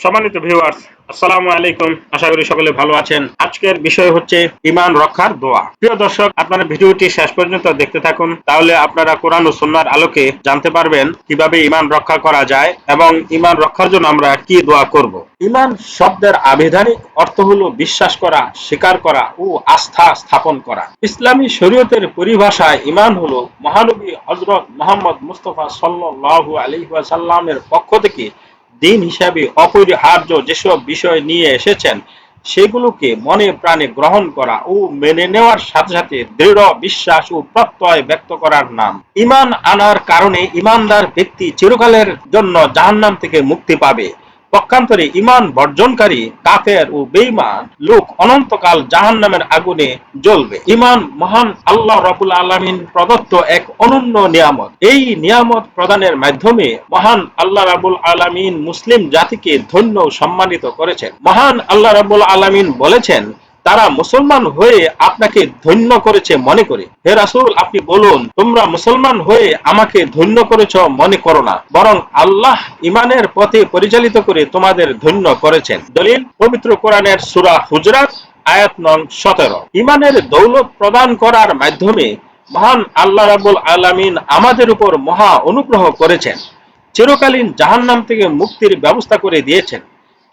সম্মানিত ভিউয়ার্স আসসালামু আলাইকুম। আশা করি সকলে ভালো আছেন। আজকের বিষয় হচ্ছে ইমান রক্ষার দোয়া। প্রিয় দর্শক, আপনারা ভিডিওটি শেষ পর্যন্ত দেখতে থাকুন, তাহলে আপনারা কোরআন ও সুন্নাহর আলোকে জানতে পারবেন কীভাবে ইমান রক্ষা করা যায় এবং ইমান রক্ষার জন্য আমরা কি দোয়া করব। ইমান শব্দের আবিধানিক অর্থ হলো বিশ্বাস করা, স্বীকার করা ও আস্থা স্থাপন করা। ইসলামী শরীয়তের পরিভাষায় ইমান হলো মহানবী হজরত মোহাম্মদ মুস্তফা সাল্লাল্লাহু আলাইহি ওয়াসাল্লামের পক্ষ থেকে দিন হিসাবে অপরিহার্য যেসব বিষয় নিয়ে এসেছেন, সেগুলোকে মনে প্রাণে গ্রহণ করা ও মেনে নেওয়ার সাথে সাথে দৃঢ় বিশ্বাস ও প্রত্যয় ব্যক্ত করার নাম। ইমান আনার কারণে ইমানদার ব্যক্তি চিরকালের জন্য জাহান্নাম থেকে মুক্তি পাবে। পক্ষান্তরে ইমান বর্জনকারী, কাফের ও বেইমান লোক অনন্তকাল জাহান নামের আগুনে জ্বলবে। ইমান মহান আল্লাহ রবুল আলমিন প্রদত্ত এক অনন্য নিয়ামত। এই নিয়ামত প্রদানের মাধ্যমে মহান আল্লাহ রাবুল আলমিন মুসলিম জাতিকে ধন্য সম্মানিত করেছেন। মহান আল্লাহ রাবুল আলমিন বলেছেন তারা মুসলমান হয়ে আপনাকে ধন্য করেছে মনে করে। হে রাসূল, আপনি বলুন, তোমরা মুসলমান হয়ে আমাকে ধন্য করেছ মনে করো না। বরং আল্লাহ ইমানের পথে পরিচালিত করে তোমাদের ধন্য করেছেন। দলিল, পবিত্র কোরআনের সূরা হুজরাত, আয়াত নং সতেরো। ইমানের দৌলত প্রদান করার মাধ্যমে মহান আল্লাহ রাবুল আলামিন আমাদের উপর মহা অনুগ্রহ করেছেন। চিরকালীন জাহান্নাম থেকে মুক্তির ব্যবস্থা করে দিয়েছেন।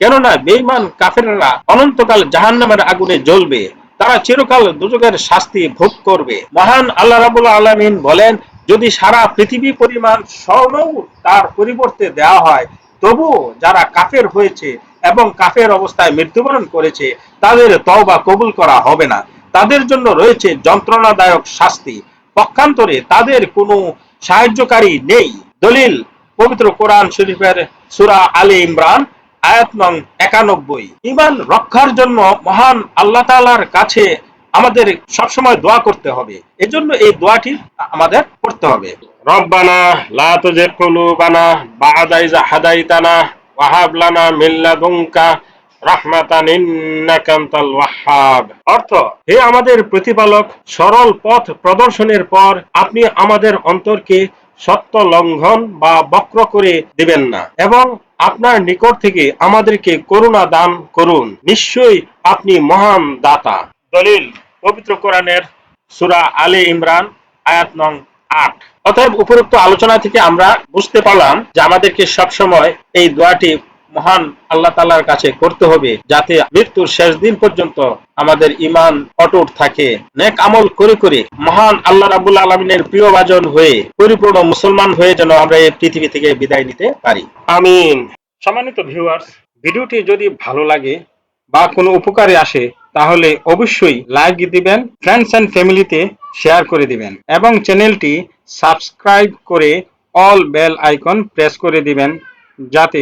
কেননা বেঈমান কাফেররা অনন্তকাল জাহান্নামের আগুনে জ্বলবে। তারা চিরকাল দুজকের শাস্তি ভোগ করবে। মহান আল্লাহ রাবুল আলমিন বলেন, যদি সারা পৃথিবী পরিমাণ স্বর্ণও তার পরিবর্তে দেওয়া হয়, তবু যারা কাফের হয়েছে এবং কাফের অবস্থায় মৃত্যুবরণ করেছে, তাদের তওবা কবুল করা হবে না। তাদের জন্য রয়েছে যন্ত্রণাদায়ক শাস্তি। পক্ষান্তরে তাদের কোনো সাহায্যকারী নেই। দলিল পবিত্র কোরআন শরীফের সূরা আলী ইমরান আয়াত নং একানব্বই। ইমান রক্ষার জন্য মহান আল্লাহ তাআলার কাছে আমাদের সবসময় দোয়া করতে হবে। এজন্য এই দোয়াটি আমাদের করতে হবে। রব্বানা লা তুজিগ কুলুবানা বা'দা ইয হাদাইতানা ওয়া হাব লানা মিন লাদুনকা রাহমাতান ইন্নাকা আনতাল অর্থ, হে আমাদের প্রতিপালক, সরল পথ প্রদর্শনের পর আপনি আমাদের অন্তরকে সত্য লঙ্ঘন বা বক্র করে দিবেন না। এবং আপনার নিকট থেকে আমাদেরকে করুণা দান করুন। নিশ্চয়ই আপনি মহান দাতা। দলিল, পবিত্র কোরআনের সুরা আলে ইমরান, আয়াত নং আট। অতএব উপরোক্ত আলোচনা থেকে আমরা বুঝতে পারলাম যে আমাদেরকে সবসময় এই দোয়াটি মহান আল্লাহ তালার কাছে করতে হবে যাতে মৃত্যুর শেষ দিন পর্যন্ত আমাদের ইমান অটুট থাকে। নেক আমল করে করে মহান আল্লাহ রাবুল আলমিনের প্রিয় বাজন হয়ে, পরিপূর্ণ মুসলমান হয়ে যেন আমরা এই পৃথিবী থেকে বিদায় নিতে পারি। আমিন। সম্মানিত ভিউয়ার্স, ভিডিওটি যদি ভালো লাগে বা কোনো উপকারে আসে, তাহলে অবশ্যই লাইক দিবেন ফ্রেন্ডস অ্যান্ড ফ্যামিলিতে শেয়ার করে দিবেন এবং চ্যানেলটি সাবস্ক্রাইব করে অল বেল আইকন প্রেস করে দিবেন, যাতে